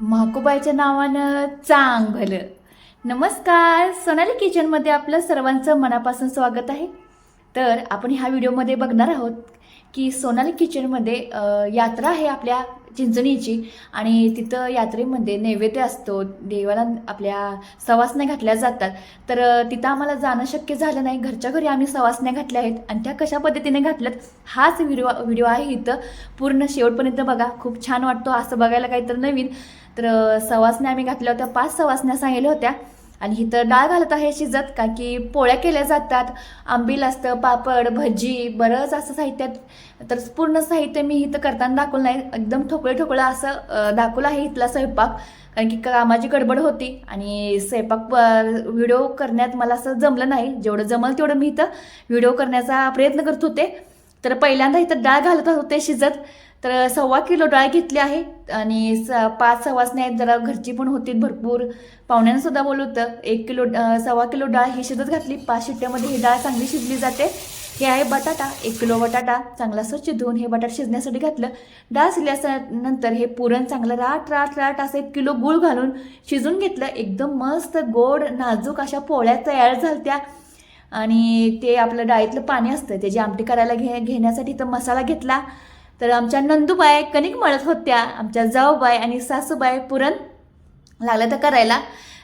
महाकुबाईच्या नावानं चांग भलं नमस्कार सोनाली किचनमध्ये आपलं सर्वांचं मनापासून स्वागत आहे. तर आपण ह्या व्हिडिओमध्ये बघणार आहोत की सोनाली किचनमध्ये यात्रा आहे आपल्या चिंचणीची आणि तिथं यात्रेमध्ये नैवेद्य असतो देवाला आपल्या सवासण्या घातल्या जातात. तर तिथं आम्हाला जाणं शक्य झालं नाही. घरच्या घरी आम्ही सवासण्या घातल्या आहेत आणि त्या कशा पद्धतीने घातल्यात हाच व्हिडिओ व्हिडिओ आहे इथं. पूर्ण शेवटपर्यंत बघा. खूप छान वाटतो असं बघायला काहीतरी नवीन. तर सवासण्या आम्ही घातल्या होत्या. पाच सवासण्या सांगितल्या होत्या. आणि इथं डाळ घालत आहे शिजत का की पोळ्या केल्या जातात. आंबील असतं पापड भजी बरंच असं साहित्यात तर पूर्ण साहित्य मी इथं करताना दाखवलं नाही. एकदम ठोकळे ठोकळं असं दाखवलं आहे इथला स्वयंपाक. कारण की कामाची गडबड होती आणि स्वयंपाक व्हिडिओ करण्यात मला असं जमलं नाही. जेवढं जमलं तेवढं मी इथं व्हिडिओ करण्याचा प्रयत्न करत होते. तर पहिल्यांदा इथं डाळ घालत होते शिजत. तर सव्वा किलो डाळ घेतली आहे आणि स पाच सव्वासने आहेत जरा घरची पण होती भरपूर. पाहुण्यांसुद्धा बोलवतं होतं एक किलो सव्वा किलो डाळ ही शिजत घातली. पाच शिट्ट्यामध्ये ही डाळ चांगली शिजली जाते. हे आहे बटाटा एक किलो बटाटा. चांगला स्वच्छ धुवून हे बटाटा शिजण्यासाठी घातलं. डाळ शिजल्यानंतर हे पुरण चांगलं राट राट राट असं एक किलो गूळ घालून शिजून घेतलं. एकदम मस्त गोड नाजूक अशा पोळ्या तयार झाल्या आणि ते आपलं डाळीतलं पाणी असतं त्याची आमटी करायला घे घेण्यासाठी तर मसाला घेतला. तर आमच्या नंदूबाई कणिक मळत होत्या आमच्या जाऊबाई आणि सासूबाई पुरण लागलं तर करायला.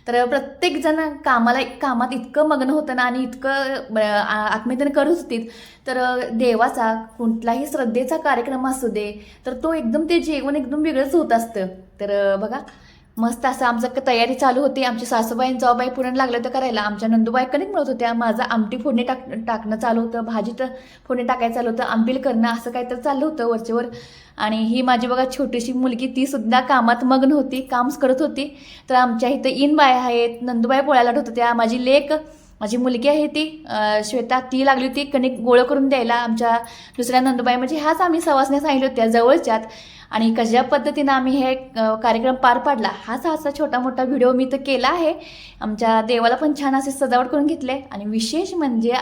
तर प्रत्येकजण कामाला कामात इतकं मग्न होतं ना आणि इतकं अं, करत होती. तर देवाचा कुठलाही श्रद्धेचा कार्यक्रम असू दे तर तो एकदम ते जेवण एकदम वेगळंच होत असतं. तर बघा मस्त असं आमचं तयारी चालू होती. आमची सासूबाई जाऊबाई पुरण लागलं तर करायला. आमच्या नंदूबाई कणिक मिळत होत्या. माझं आमटी फोडणी टाक टाकणं चालू होतं. भाजी तर फोडणी टाकायचं चालू होतं. आंबील करणं असं काहीतरी चाललं होतं वरचेवर आणि ही माझी बघा छोटीशी मुलगी ती सुद्धा कामात मग्न होती कामच करत होती. तर आमच्या इथं इन बाय आहेत. नंदुबाई पोळ्याला होत होत्या. माझी लेक माझी मुलगी आहे ती श्वेता ती लागली होती. कणिक गोळं करून द्यायला आमच्या दुसऱ्या नंदुबाई. म्हणजे ह्याच आम्ही सवासण्या सांगितल्या होत्या जवळच्यात. आणि कशा पद्धतीनं आम्ही हे कार्यक्रम पार पाडला हाच असा छोटा मोठा व्हिडिओ मी तर केला आहे. आमच्या देवाला पण छान असे सजावट करून घेतले आणि विशेष म्हणजे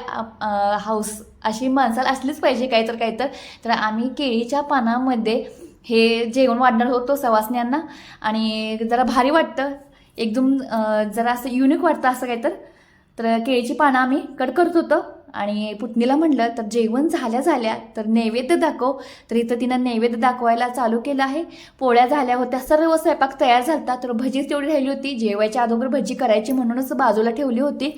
हाऊस अशी माणसाला असलीच पाहिजे काही तर काही तर तर आम्ही केळीच्या पानामध्ये हे जेवण वाढणार होतो सवासण्यांना. आणि जरा भारी वाटतं. एकदम जरा असं युनिक वाटतं असं काही तर तर केळीची पानं आम्ही कट करत होतो आणि पुतणीला म्हणलं तर जेवण झाल्या झाल्या तर नैवेद्य दाखव. तर इथं तिनं नैवेद्य दाखवायला चालू केलं आहे. पोळ्या झाल्या होत्या सर्व स्वयंपाक तयार झाला तर भजीच तेवढी राहिली होती. जेवायच्या अगोदर भजी करायची म्हणूनच बाजूला ठेवली होती.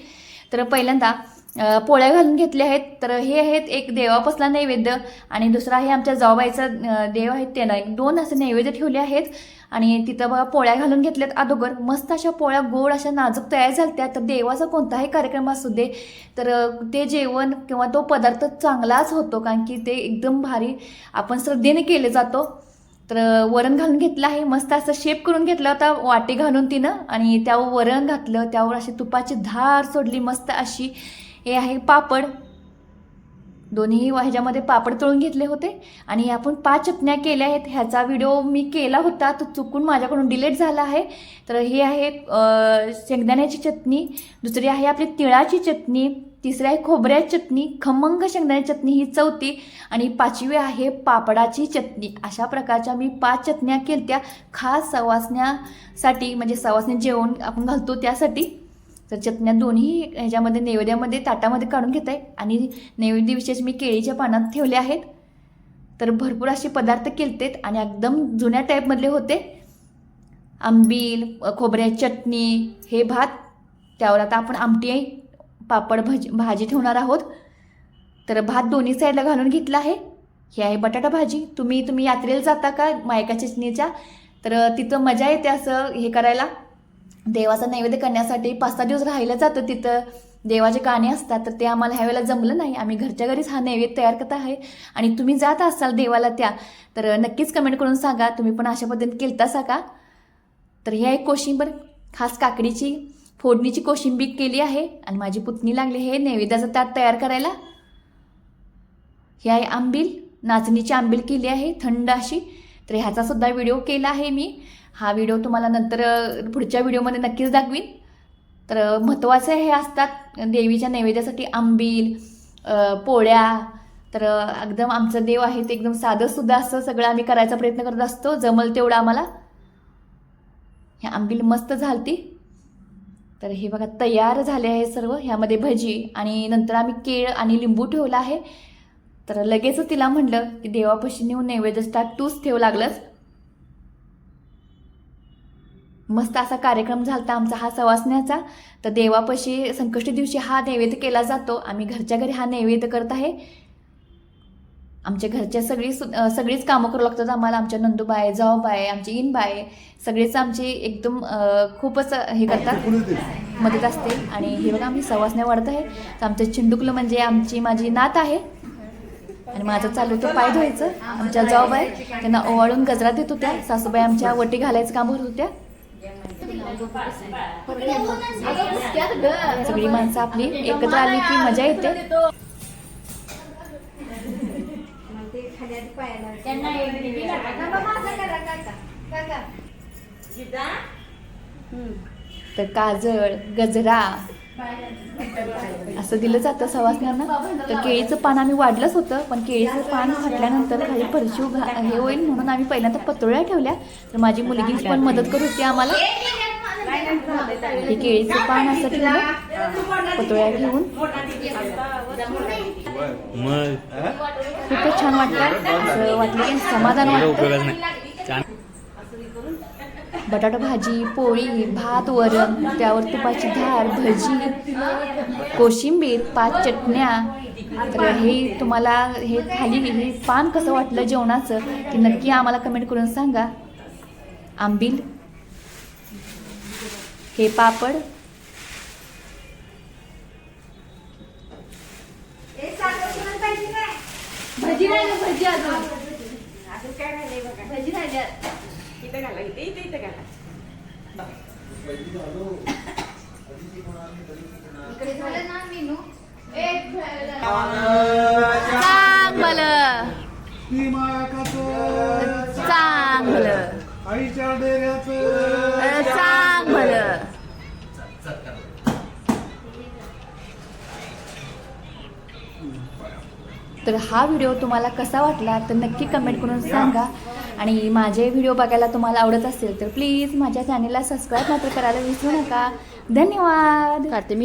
तर पहिल्यांदा पोळ्या घालून घेतल्या आहेत. तर हे आहेत एक देवापासला नैवेद्य आणि दुसरा आहे आमच्या जाऊबाईचा देव आहेत त्यानं एक दोन असे नैवेद्य ठेवले आहेत आणि तिथं बघा पोळ्या घालून घेतल्यात अगोदर मस्त अशा पोळ्या गोड अशा नाजूक तयार झाल्या तर देवाचा कोणताही कार्यक्रम असू दे. तर ते जेवण किंवा तो पदार्थ चांगलाच होतो कारण की ते एकदम भारी आपण श्रद्धेने केले जातो. तर वरण घालून घेतलं आहे. मस्त असं शेप करून घेतला होता वाटी घालून तिनं आणि त्यावर वरण घातलं. त्यावर अशी तुपाची धार सोडली. मस्त अशी हे आहे पापड. दोन्ही ह्याच्यामध्ये पापड तळून घेतले होते आणि आपण पाच चटण्या केल्या आहेत. ह्याचा व्हिडिओ मी केला होता तो चुकून माझ्याकडून डिलीट झाला आहे. तर हे आहे शेंगदाण्याची चटणी दुसरी आहे आपली तिळाची चटणी तिसरी आहे खोबऱ्याची चटणी खमंग शेंगदाण्याची चटणी ही चौथी आणि पाचवी आहे पापडाची चटणी. अशा प्रकारच्या मी पाच चटण्या केल्या खास सवासण्यासाठी म्हणजे सवासने जेवण आपण घालतो त्यासाठी. तर चटण्या दोन्ही ह्याच्यामध्ये नैवेद्यामध्ये ताटामध्ये काढून घेत आहे आणि नैवेद्य विशेष मी केळीच्या पानात ठेवले आहेत. तर भरपूर असे पदार्थ केलतेत आणि एकदम जुन्या टाईपमधले होते. आंबील खोबऱ्या चटणी हे भात. त्यावर आता आपण आमटी पापड भाजी भाजी ठेवणार आहोत. तर भात दोन्ही साईडला घालून घेतला आहे. हे आहे बटाटा भाजी. तुम्ही तुम्ही यात्रेला जाता का? मायका चटणीच्या? तर तिथं मजा येते असं हे करायला. देवाचा नैवेद्य करण्यासाठी पाच सहा दिवस राहिलं जातं तिथं. देवाचे गाणे असतात तर ते आम्हाला ह्या वेळेला जमलं नाही. आम्ही घरच्या घरीच हा नैवेद्य तयार करत आहे. आणि तुम्ही जात असाल देवाला त्या तर नक्कीच कमेंट करून सांगा. तुम्ही पण अशा पद्धतीने केलता का? तर ही आहे कोशिंबर खास काकडीची फोडणीची कोशिंबीर केली आहे. आणि माझी पुतणी लागली हे नैवेद्याचं ताट तयार करायला. ही आहे आंबील नाचणीची आंबील केली आहे थंड अशी. तर ह्याचा सुद्धा व्हिडिओ केला आहे मी. हा व्हिडिओ तुम्हाला नंतर पुढच्या व्हिडिओमध्ये नक्कीच दाखवीन. तर महत्त्वाचे हे असतात देवीच्या नैवेद्यासाठी आंबील पोळ्या. तर एकदम आमचं देव आहे ते एकदम साधंसुद्धा असं सगळं आम्ही करायचा प्रयत्न करत असतो. जमल तेवढं आम्हाला. आंबील मस्त झालती. तर हे बघा तयार झाले आहे सर्व. ह्यामध्ये भजी आणि नंतर आम्ही केळ आणि लिंबू ठेवला आहे. तर लगेच तिला म्हणलं की देवापाशी नेऊन नैवेद्य ताट तूच ठेव लागलंच मस्त असा कार्यक्रम झालता आमचा हा सवासण्याचा. तर देवापाशी संकष्टी दिवशी हा नैवेद्य केला जातो. आम्ही घरच्या घरी हा नैवेद्य करत आहे. आमच्या घरच्या सगळी सगळीच कामं करू लागतात आम्हाला. आमच्या नंदूबाई जाऊबाई आमची इनबाई सगळेच आमची एकदम खूपच हे करतात. मदत असते. आणि हे बघा आम्ही सवासण्या वाढत आहे. तर आमचं चिंडुकलं म्हणजे आमची माझी नात आहे. आणि माझं चालू होतं पाय धुवायचं. आमच्या जॉब आहे. त्यांना ओवाळून गजरा देत होत्या. सासूबाई आमच्या वटी घालायचं काम करत होत्या. सगळी माणसं आपली एकत्र आली की मजा येते. तर काजळ गजरा असं दिलं जातं सवासण्यांना. तर केळीचं पान आम्ही वाढलंच होतं पण केळीचं पान फाटल्यानंतर खाली फरशी उभा हे होईल म्हणून आम्ही पहिल्यांदा पतोळ्या ठेवल्या. तर माझी मुलगी पण मदत करत होती आम्हाला. हे केळीचं पान असं ठेवलं. पतोळ्या घेऊन. खूपच छान वाटलं. असं वाटलं की समाधान एवढं वाटतं उपयोगाच नाही छान बटाटा भाजी पोळी भात वरण त्यावर तुपाची धार भजी कोशिंबीर पाच चटण्या. तर हे तुम्हाला हे खाली हे पान कसं वाटलं जेवणाचं ते नक्की आम्हाला कमेंट करून सांगा. आंबील हे पापड भजी भजी अजून. अजून काय इथं घाला इथे इथे इथे घाला चांगलं चांगलं आईच्या डेऱ्याचं चांगलं तर हा व्हिडिओ तुम्हाला कसा वाटला तर नक्की कमेंट करून सांगा. आणि माझे व्हिडिओ बघायला तुम्हाला आवडत असेल तर प्लीज माझ्या चॅनेलला सबस्क्राईब मात्र करायला विसरू नका. धन्यवाद. करते मी